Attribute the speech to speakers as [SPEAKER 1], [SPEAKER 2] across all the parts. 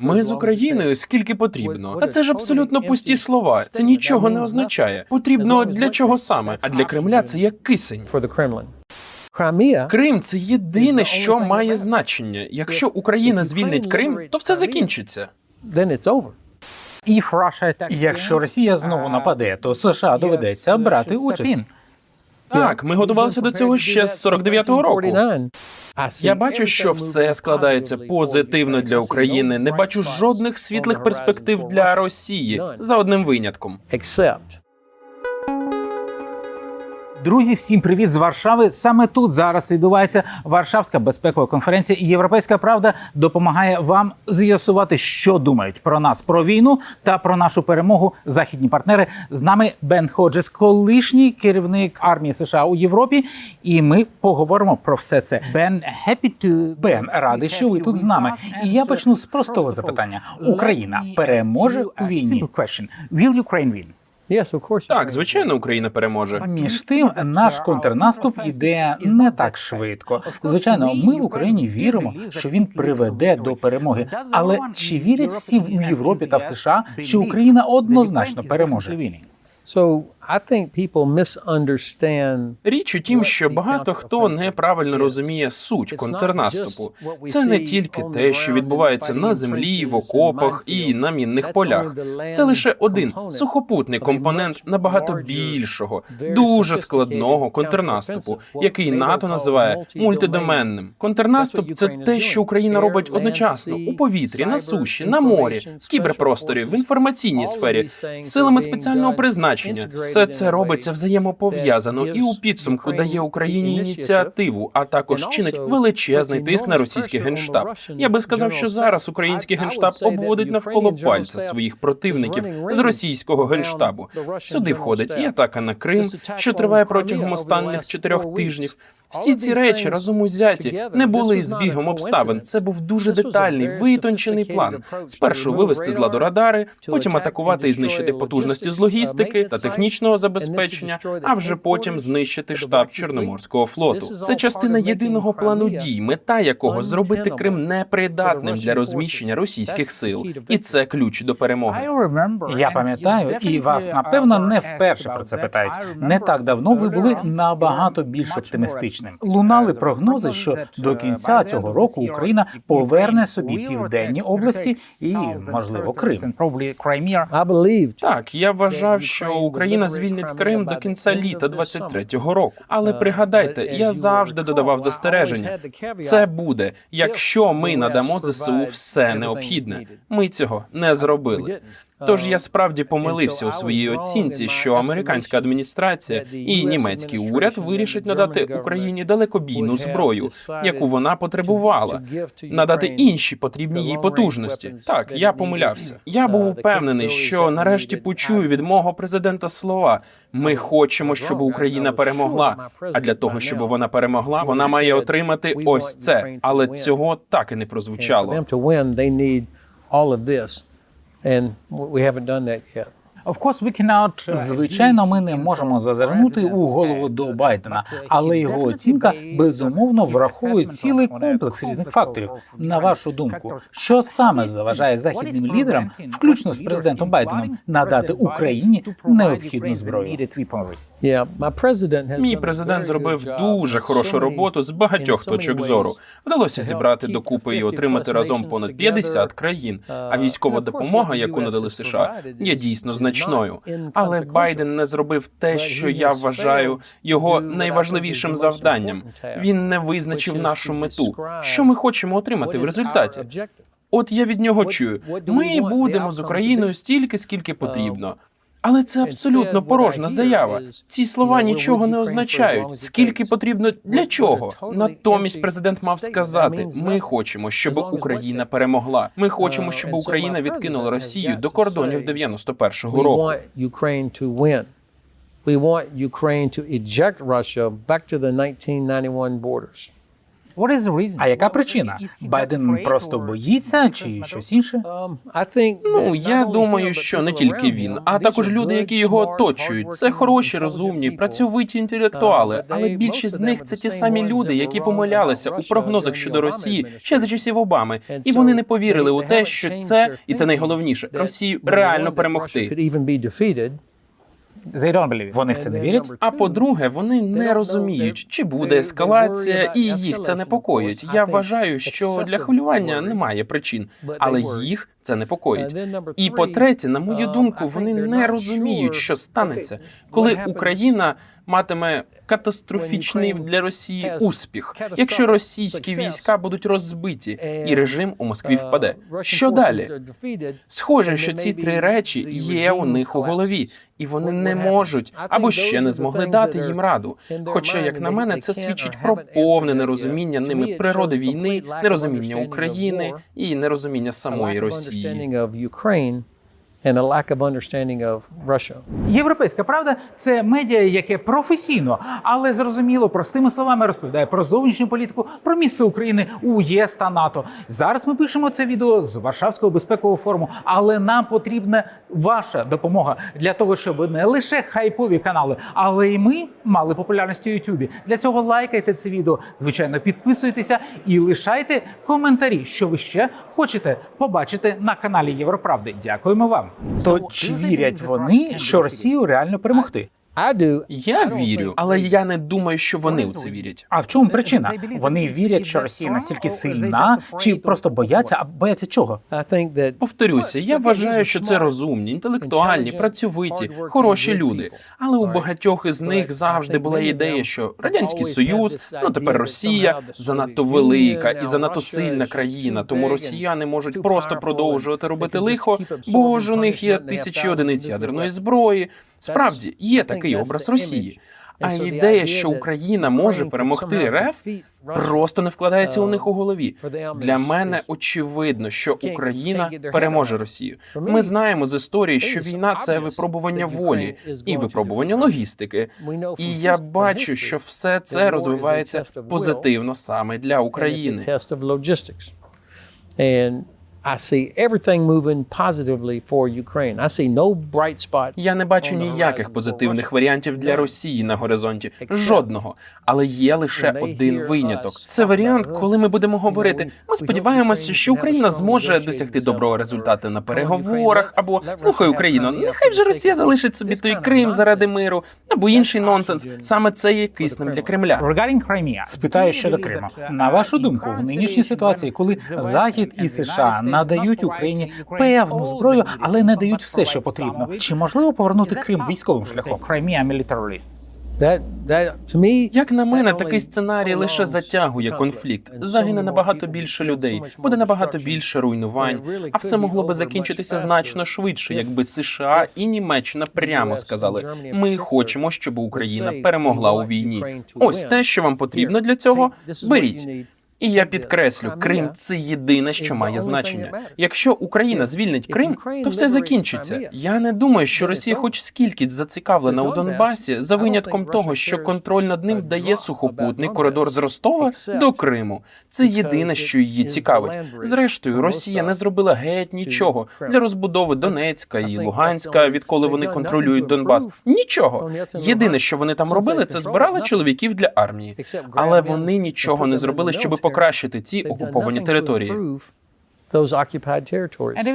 [SPEAKER 1] Ми з Україною скільки потрібно. Та це ж абсолютно пусті слова. Це нічого не означає. Потрібно для чого саме? А для Кремля це як кисень. Крим це єдине, що має значення. Якщо Україна звільнить Крим, то все закінчиться.
[SPEAKER 2] Якщо Росія знову нападе, то США доведеться брати участь.
[SPEAKER 1] Так, ми готувалися до цього ще з 49-го року. Я бачу, що все складається позитивно для України. Не бачу жодних світлих перспектив для Росії за одним винятком.
[SPEAKER 2] Друзі, всім привіт з Варшави. Саме тут зараз відбувається Варшавська безпекова конференція. І Європейська правда допомагає вам з'ясувати, що думають про нас, про війну та про нашу перемогу. Західні партнери з нами Бен Ходжес, колишній керівник армії США у Європі. І ми поговоримо про все це. Бен to... Бен радий, що ви тут з нами. І я почну з простого запитання: Україна переможе у війні? Will Ukraine win?
[SPEAKER 1] Так, звичайно, Україна переможе.
[SPEAKER 2] Між тим, наш контрнаступ іде не так швидко. Звичайно, ми в Україні віримо, що він приведе до перемоги. Але чи вірять всі в Європі та в США, що Україна однозначно переможе?
[SPEAKER 1] Річ у тім, що багато хто неправильно розуміє суть контрнаступу. Це не тільки те, що відбувається на землі, в окопах і на мінних полях. Це лише один сухопутний компонент набагато більшого, дуже складного контрнаступу, який НАТО називає мультидоменним. Контрнаступ це те, що Україна робить одночасно у повітрі, на суші, на морі, в кіберпросторі, в інформаційній сфері, з силами спеціального призначення. Все це робиться взаємопов'язано і у підсумку дає Україні ініціативу, а також чинить величезний тиск на російський генштаб. Я би сказав, що зараз український генштаб обводить навколо пальця своїх противників з російського генштабу. Сюди входить і атака на Крим, що триває протягом останніх чотирьох тижнів. Всі ці речі разом узяті не були збігом обставин. Це був дуже детальний, витончений план. Спершу вивести з ладу радари, потім атакувати і знищити потужності з логістики та технічного забезпечення, а вже потім знищити штаб Чорноморського флоту. Це частина єдиного плану дій, мета якого зробити Крим непридатним для розміщення російських сил, і це ключ до перемоги.
[SPEAKER 2] Я пам'ятаю, і вас напевно не вперше про це питають. Не так давно ви були набагато більш оптимістичним. Лунали прогнози, що до кінця цього року Україна поверне собі південні області і, можливо, Крим.
[SPEAKER 1] Так, я вважав, що Україна звільнить Крим до кінця літа 23-го року. Але пригадайте, я завжди додавав застереження. Це буде, якщо ми надамо ЗСУ все необхідне. Ми цього не зробили. Тож я справді помилився у своїй оцінці, що американська адміністрація і німецький уряд вирішать надати Україні далекобійну зброю, яку вона потребувала, надати інші потрібні їй потужності. Так, я помилявся. Я був упевнений, що нарешті почую від мого президента слова: ми хочемо, щоб Україна перемогла. А для того, щоб вона перемогла, вона має отримати ось це. Але цього так і не прозвучало.
[SPEAKER 3] And we haven't done that yet.
[SPEAKER 2] Звичайно, ми не можемо зазирнути у голову до Байдена, але його оцінка безумовно враховує цілий комплекс різних факторів. На вашу думку, що саме заважає західним лідерам, включно з президентом Байденом, надати Україні необхідну зброю?
[SPEAKER 1] Мій президент зробив дуже хорошу роботу з багатьох точок зору. Вдалося зібрати докупи і отримати разом понад 50 країн. А військова допомога, яку надали США, є дійсно значною. Але Байден не зробив те, що я вважаю його найважливішим завданням. Він не визначив нашу мету. Що ми хочемо отримати в результаті? От я від нього чую. Ми будемо з Україною стільки, скільки потрібно. Але це абсолютно порожна заява. Ці слова нічого не означають. Скільки потрібно для чого? Натомість президент мав сказати: ми хочемо, щоб Україна перемогла. Ми хочемо, щоб Україна відкинула Росію до кордонів 91-го року.
[SPEAKER 3] We want Ukraine to eject Russia back to the 1991 borders.
[SPEAKER 2] А яка причина? Байден просто боїться чи щось інше?
[SPEAKER 3] Um,
[SPEAKER 1] Ну, я думаю, що не тільки він, а також люди, які його оточують. Це хороші, розумні, працьовиті інтелектуали.
[SPEAKER 3] Uh,
[SPEAKER 1] Але більшість з них це ті самі люди, які помилялися у прогнозах щодо Росії ще за часів Обами, і вони не повірили у те, що це і це найголовніше Росію реально перемогти.
[SPEAKER 2] Вони в це не вірять?
[SPEAKER 1] А по-друге, вони не розуміють, чи буде ескалація, і їх це непокоїть. Я вважаю, що для хвилювання немає причин, але їх це непокоїть.
[SPEAKER 3] Number
[SPEAKER 1] І по-третє, на мою
[SPEAKER 3] um,
[SPEAKER 1] думку, вони не розуміють, що станеться, коли Україна матиме катастрофічний для Росії успіх, якщо російські війська будуть розбиті і режим у Москві
[SPEAKER 3] uh,
[SPEAKER 1] впаде. Що далі? Схоже, що ці три речі є у них у голові, і вони не можуть або ще не змогли дати їм раду. Хоча, як на мене, це свідчить про повне нерозуміння ними природи війни, нерозуміння України і нерозуміння самої Росії.
[SPEAKER 3] And a lack of understanding of Russia.
[SPEAKER 2] Європейська правда це медіа, яке професійно, але зрозуміло, простими словами розповідає про зовнішню політику, про місце України у ЄС та НАТО. Зараз ми пишемо це відео з Варшавського безпекового форуму, але нам потрібна ваша допомога для того, щоб не лише хайпові канали, але й ми мали популярність у Ютубі. Для цього лайкайте це відео, звичайно, підписуйтеся і лишайте коментарі, що ви ще хочете побачити на каналі Європравди. Дякуємо вам. То чи вірять вони, що Росію реально перемогти?
[SPEAKER 1] Я вірю, але я не думаю, що вони у це вірять.
[SPEAKER 2] А в чому причина? Вони вірять, що Росія настільки сильна, чи просто бояться, а бояться чого?
[SPEAKER 1] Повторюся, я вважаю, що це розумні, інтелектуальні, працьовиті, хороші люди. Але у багатьох із них завжди була ідея, що радянський союз, ну тепер Росія, занадто велика і занадто сильна країна. Тому росіяни можуть просто продовжувати робити лихо, бо ж у них є тисячі одиниць ядерної зброї. Справді є такий образ Росії. А ідея, що Україна може перемогти РФ, просто не вкладається у них у голові. Для мене очевидно, що Україна переможе Росію. Ми знаємо з історії, що війна це випробування волі і випробування логістики. І я бачу, що все це розвивається позитивно саме для України.
[SPEAKER 3] I see everything moving positively for Ukraine. I see no bright spots.
[SPEAKER 1] Я не бачу ніяких позитивних варіантів для Росії на горизонті. Жодного. Але є лише один виняток. Це варіант, коли ми будемо говорити. Ми сподіваємося, що Україна зможе досягти доброго результату на переговорах. Або слухай Україно, нехай вже Росія залишить собі той Крим заради миру, або інший нонсенс. Саме це є киснем для Кремля.
[SPEAKER 2] Regarding Crimea, спитаю щодо Криму. На вашу думку, в нинішній ситуації, коли Захід і США надають Україні певну зброю, але не дають все, що потрібно, чи можливо повернути Крим військовим шляхом? Crimea militarily.
[SPEAKER 1] Як на мене, такий сценарій лише затягує конфлікт. Загине набагато більше людей, буде набагато більше руйнувань. А все могло би закінчитися значно швидше, якби США і Німеччина прямо сказали: ми хочемо, щоб Україна перемогла у війні. Ось те, що вам потрібно для цього. Беріть. І я підкреслю, Крим це єдине, що має значення. Якщо Україна звільнить Крим, то все закінчиться. Я не думаю, що Росія хоч скількись зацікавлена у Донбасі за винятком того, що контроль над ним дає сухопутний коридор з Ростова до Криму. Це єдине, що її цікавить. Зрештою, Росія не зробила геть нічого для розбудови Донецька і Луганська, відколи вони контролюють Донбас. Нічого. Єдине, що вони там робили, це збирали чоловіків для армії. Але вони нічого не зробили, щоб. Покращити ці окуповані території.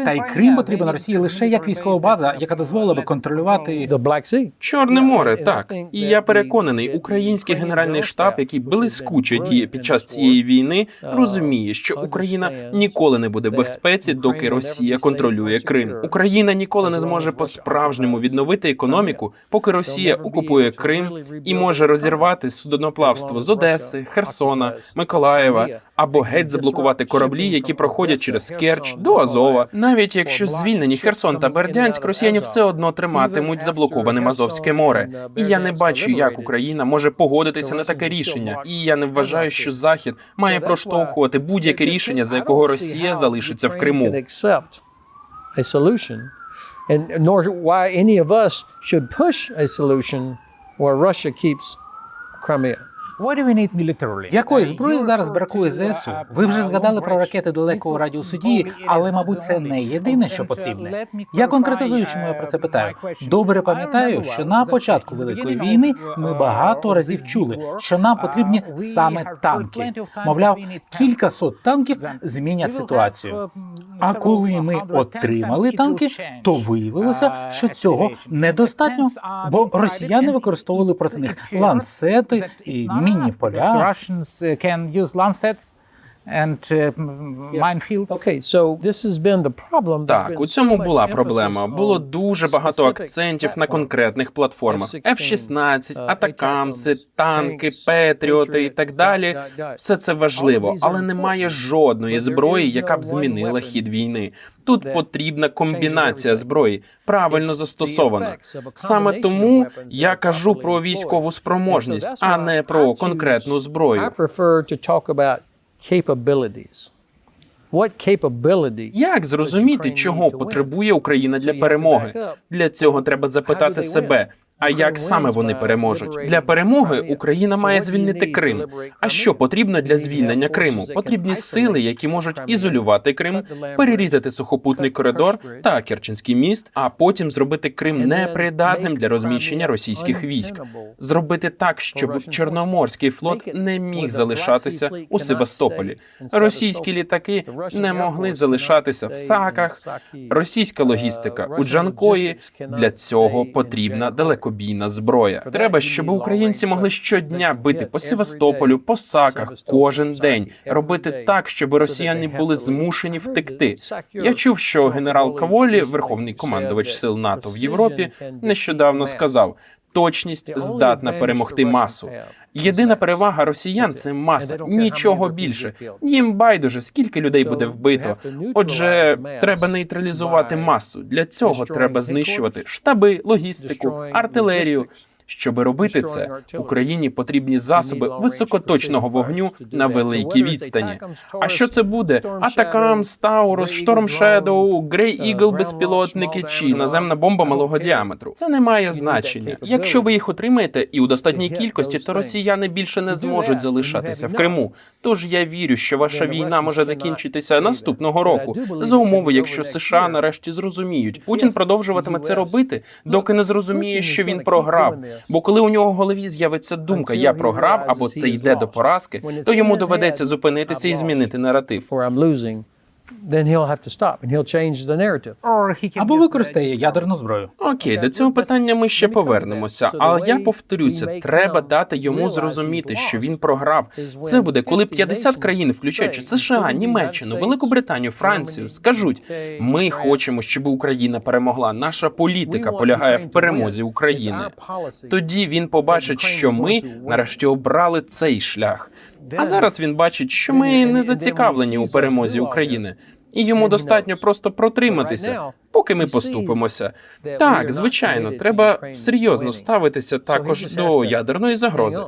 [SPEAKER 2] Та й Крим потрібен Росії лише як військова база, яка дозволила би контролювати
[SPEAKER 3] The Black
[SPEAKER 1] Чорне море, так. І я переконаний, український генеральний штаб, який блискуче діє під час цієї війни,
[SPEAKER 3] uh,
[SPEAKER 1] розуміє, що Україна ніколи не буде в безпеці, доки
[SPEAKER 3] Ukraine will never
[SPEAKER 1] Росія контролює Крим. Україна ніколи не зможе по-справжньому відновити економіку, поки Росія окупує Крим і може розірвати судноплавство з Одеси, Херсона, Миколаєва або геть заблокувати кораблі, які проходять
[SPEAKER 3] Odessa,
[SPEAKER 1] через Керч до Азова. Навіть якщо звільнені Херсон та Бердянськ, росіяни все одно триматимуть заблокованим
[SPEAKER 3] after
[SPEAKER 1] Азовське море.
[SPEAKER 3] uh,
[SPEAKER 1] І я не бачу, як. Україна може погодитися на таке рішення. І я не вважаю, що. Захід має проштовхувати будь-яке рішення, за якого Росія залишиться в Криму.
[SPEAKER 3] should push a solution where Russia keeps Crimea.
[SPEAKER 2] Якої зброї зараз бракує ЗСУ? Ви вже згадали про ракети далекого радіусу дії, але мабуть це не єдине, що потрібне. Я конкретизую, чому я про це питаю. Добре пам'ятаю, що на початку великої війни ми багато разів чули, що нам потрібні саме танки. Мовляв, кілька сот танків змінять ситуацію. А коли ми отримали танки, то виявилося, що цього недостатньо, бо росіяни використовували проти них ланцети і mini. Ah, Russians uh, can use lancets and minefields.
[SPEAKER 3] Okay, so this has been the problem.
[SPEAKER 1] Так, у цьому була проблема. Було дуже багато акцентів на конкретних платформах:
[SPEAKER 3] F-16,
[SPEAKER 1] F-16,
[SPEAKER 3] uh,
[SPEAKER 1] Атакамси, танки, Петріоти і так далі. Все це важливо, але немає жодної зброї, яка б змінила хід війни. Тут потрібна комбінація зброї, правильно застосована. Саме тому я кажу про військову спроможність, а не про конкретну зброю.
[SPEAKER 3] Capabilities.
[SPEAKER 1] Як зрозуміти, чого потребує Україна для перемоги? Для цього треба запитати себе. А як саме вони переможуть? Для перемоги Україна має звільнити Крим. А що потрібно для звільнення Криму? Потрібні сили, які можуть ізолювати Крим, перерізати сухопутний коридор та Керченський міст, а потім зробити Крим непридатним для розміщення російських військ. Зробити так, щоб Чорноморський флот не міг залишатися у Севастополі. Російські літаки не могли залишатися в Саках. Російська логістика у Джанкої. Для цього потрібна далекобійна зброя. Треба, щоб українці могли щодня бити по Севастополю, по Саках, кожен день. робити так, щоб росіяни були змушені втекти. Я чув, що генерал Каволі, верховний командувач сил НАТО в Європі, нещодавно сказав. Точність здатна перемогти масу. Єдина перевага росіян це маса, нічого більше. Їм байдуже, скільки людей буде вбито. Отже, треба нейтралізувати масу. Для цього треба знищувати штаби, логістику, артилерію. Щоби робити це, Україні потрібні засоби високоточного вогню на великій відстані. А що це буде? Атакам, Таурус, Шторм Шедоу, Грей Ігл безпілотники чи наземна бомба малого діаметру. Це не має значення. Якщо ви їх отримаєте і у достатній кількості, то росіяни більше не зможуть залишатися в Криму. Тож я вірю, що ваша війна може закінчитися наступного року. за умови, якщо США нарешті зрозуміють. Путін продовжуватиме це робити, доки не зрозуміє, що він програв. Бо коли у нього в голові з'явиться думка Я програв або це йде до поразки, то йому доведеться зупинитися і змінити наратив.
[SPEAKER 3] Or I'm then he'll have to stop and he'll change the narrative.
[SPEAKER 2] Або використає ядерну зброю.
[SPEAKER 1] Окей, до цього питання ми ще повернемося. Але я повторюся, треба дати йому зрозуміти, що він програв. Це буде, коли 50 країн, включаючи США, Німеччину, Велику Британію, Францію, скажуть: ми хочемо, щоб Україна перемогла. Наша політика полягає в перемозі України. Тоді він побачить, що ми нарешті обрали цей шлях. А зараз він бачить, що ми не зацікавлені у перемозі України. І йому достатньо просто протриматися, поки ми поступимося. Так, звичайно, треба серйозно ставитися також до ядерної загрози.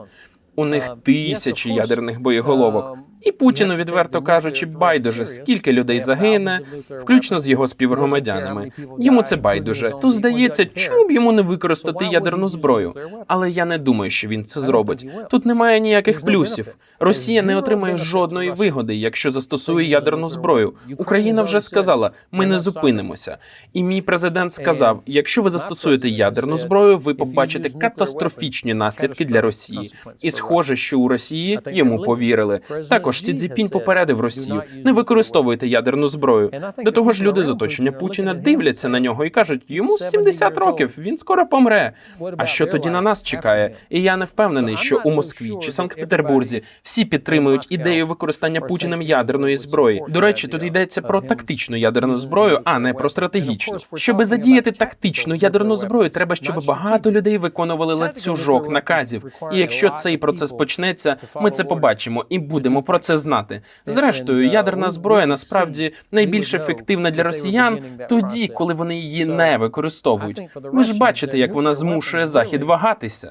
[SPEAKER 1] У них тисячі ядерних боєголовок. І Путіну, відверто кажучи, байдуже, скільки людей загине, включно з його співгромадянами. Йому це байдуже. То здається, чому б йому не використати ядерну зброю? Але я не думаю, що він це зробить. Тут немає ніяких плюсів. Росія не отримає жодної вигоди, якщо застосує ядерну зброю. Україна вже сказала, ми не зупинимося. І мій президент сказав: якщо ви застосуєте ядерну зброю, ви побачите катастрофічні наслідки для Росії. І схоже, що у Росії йому повірили. Також Сі Цзіпінь попередив Росію: не використовуйте ядерну зброю. До того ж, люди з оточення Путіна дивляться на нього і кажуть, йому 70 років, він скоро помре. А що тоді на нас чекає? І я не впевнений, що у Москві чи Санкт-Петербурзі всі підтримують ідею використання Путіним ядерної зброї. До речі, тут йдеться про тактичну ядерну зброю, а не про стратегічну. Щоби задіяти тактичну ядерну зброю, треба, щоб багато людей виконували ланцюжок наказів. І якщо цей процес почнеться, ми це побачимо і будемо про це знати. Зрештою, ядерна зброя насправді найбільш ефективна для росіян тоді, коли вони її не використовують. Ви ж бачите, як вона змушує захід вагатися.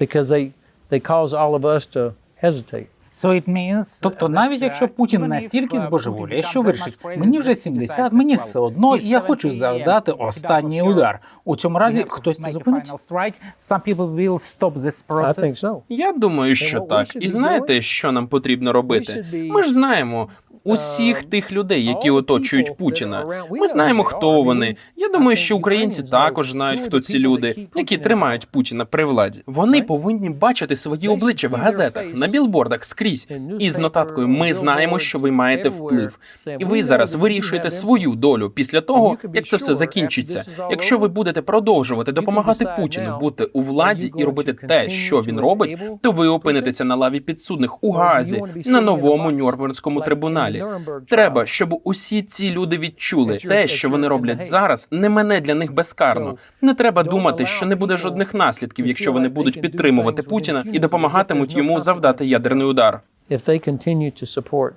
[SPEAKER 3] Because they they cause all of us to hesitate.
[SPEAKER 2] So it means, тобто, навіть якщо Путін настільки збожеволіє, що вирішить, мені вже 70, мені все одно, і я хочу завдати останній удар. У цьому разі хтось це зупинить?
[SPEAKER 1] Я думаю, що так. І знаєте, що нам потрібно робити? Ми ж знаємо. Усіх тих людей, які оточують Путіна, ми знаємо, хто вони. Я думаю, що українці також знають, хто ці люди, які тримають Путіна при владі. Вони повинні бачити свої обличчя в газетах, на білбордах скрізь із нотаткою. Ми знаємо, що ви маєте вплив, і ви зараз вирішуєте свою долю після того, як це все закінчиться. Якщо ви будете продовжувати допомагати Путіну бути у владі і робити те, що він робить, то ви опинитеся на лаві підсудних у Газі на новому Нюрнберзькому трибуналі. Треба, щоб усі ці люди відчули те, що вони роблять зараз, не мене для них безкарно. Не треба думати, що не буде жодних наслідків, якщо вони будуть підтримувати Путіна і допомагатимуть йому завдати ядерний удар.
[SPEAKER 3] If they continue to support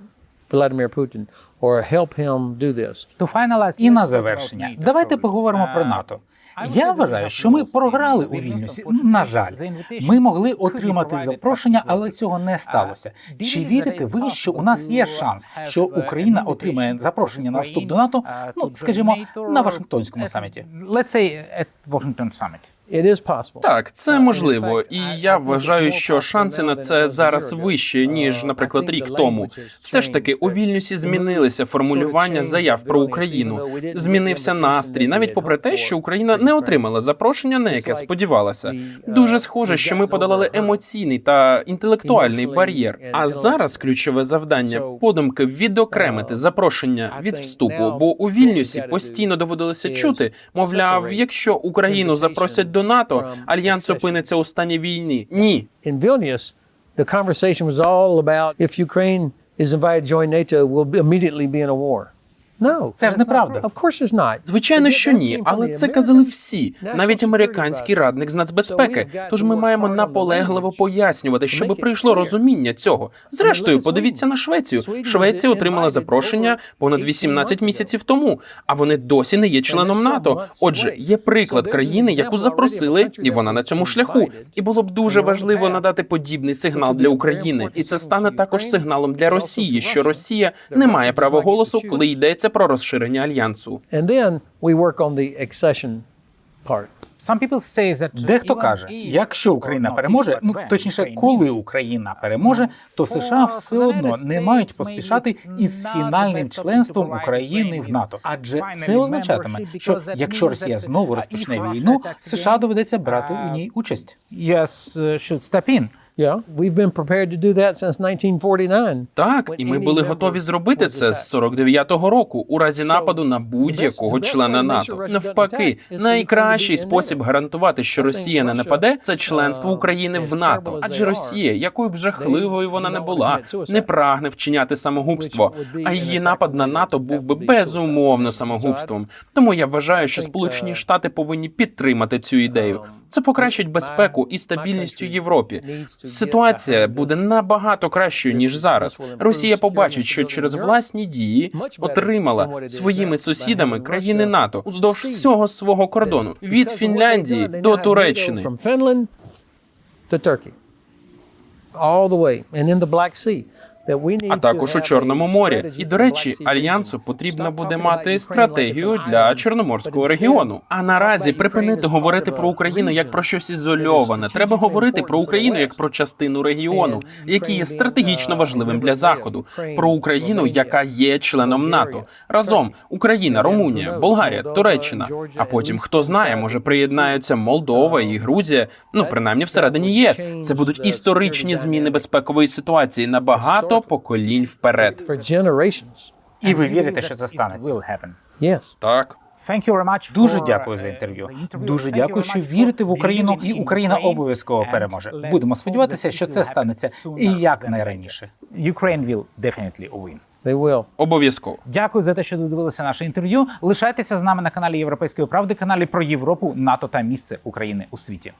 [SPEAKER 3] Vladimir Putin or help him do this.
[SPEAKER 2] І на завершення, давайте поговоримо про НАТО. Я вважаю, що ми програли у Вільнюсі. На жаль, ми могли отримати запрошення, але цього не сталося. Чи вірите ви, що у нас є шанс, що Україна отримає запрошення на вступ до НАТО? Ну скажімо, на Вашингтонському саміті. Let's say at Washington Summit.
[SPEAKER 1] Так, це можливо, і я вважаю, що шанси на це зараз вищі ніж, наприклад, рік тому. Все ж таки у Вільнюсі змінилися формулювання заяв про Україну. Змінився настрій, навіть попри те, що Україна не отримала запрошення, на яке сподівалася. Дуже схоже, що ми подолали емоційний та інтелектуальний бар'єр. А зараз ключове завдання подумки відокремити запрошення від вступу. Бо у Вільнюсі постійно доводилося чути, мовляв, якщо Україну запросять до НАТО, альянс опиниться у стані війни. Ні,
[SPEAKER 3] In Vilnius, the conversation was all about if Ukraine is invited to join NATO, we'll be- immediately be in a war.
[SPEAKER 2] Це ж неправда.
[SPEAKER 1] Звичайно, що ні, але це казали всі, навіть американський радник з нацбезпеки. Тож ми маємо наполегливо пояснювати, щоб прийшло розуміння цього. Зрештою, подивіться на Швецію. Швеція отримала запрошення понад 18 місяців тому, а вони досі не є членом НАТО. Отже, є приклад країни, яку запросили, і вона на цьому шляху. І було б дуже важливо надати подібний сигнал для України, і це стане також сигналом для Росії, що Росія не має права голосу, коли йдеться про розширення альянсу.
[SPEAKER 3] And then we work on the accession part.
[SPEAKER 2] Дехто каже, якщо Україна переможе, ну точніше, коли Україна переможе, то США все одно не мають поспішати із фінальним членством України в НАТО. Адже це означатиме, що якщо Росія знову розпочне війну, США доведеться брати у ній участь. Yes, should step in.
[SPEAKER 3] Yeah, we've been prepared to do that since 1949.
[SPEAKER 1] Так, і ми були готові зробити це з 49-го року у разі нападу на будь-якого члена НАТО. Навпаки, найкращий спосіб гарантувати, що Росія не нападе, це членство України в НАТО. Адже Росія, якою б жахливою вона не була, не прагне вчиняти самогубство. А її напад на НАТО був би безумовно самогубством. Тому я вважаю, що Сполучені Штати повинні підтримати цю ідею. Це покращить безпеку і стабільність у Європі. Ситуація буде набагато кращою ніж зараз. Росія побачить, що через власні дії отримала своїми сусідами країни НАТО уздовж всього свого кордону від Фінляндії до Туреччини.
[SPEAKER 3] All the way. And in the Black Sea.
[SPEAKER 1] А також у Чорному морі. І до речі, альянсу потрібно буде мати стратегію для Чорноморського регіону. А наразі припинити говорити про Україну як про щось ізольоване. Треба говорити про Україну як про частину регіону, який є стратегічно важливим для заходу. Про Україну, яка є членом НАТО. Разом Україна, Румунія, Болгарія, Туреччина. А потім хто знає, може приєднаються Молдова і Грузія. Ну принаймні всередині ЄС. Це будуть історичні зміни безпекової ситуації на багато поколінь вперед.
[SPEAKER 2] І ви вірите, що це станеться?
[SPEAKER 3] Yes.
[SPEAKER 1] Так.
[SPEAKER 2] Дуже дякую за інтерв'ю. Дуже дякую, що вірите в Україну, і Україна обов'язково переможе. Будемо сподіватися, що це станеться і якнайраніше. Ukraine will definitely win.
[SPEAKER 3] They will.
[SPEAKER 1] Обов'язково.
[SPEAKER 2] Дякую за те, що додивилися наше інтерв'ю. Лишайтеся з нами на каналі Європейської правди, каналі про Європу, НАТО та місце України у світі.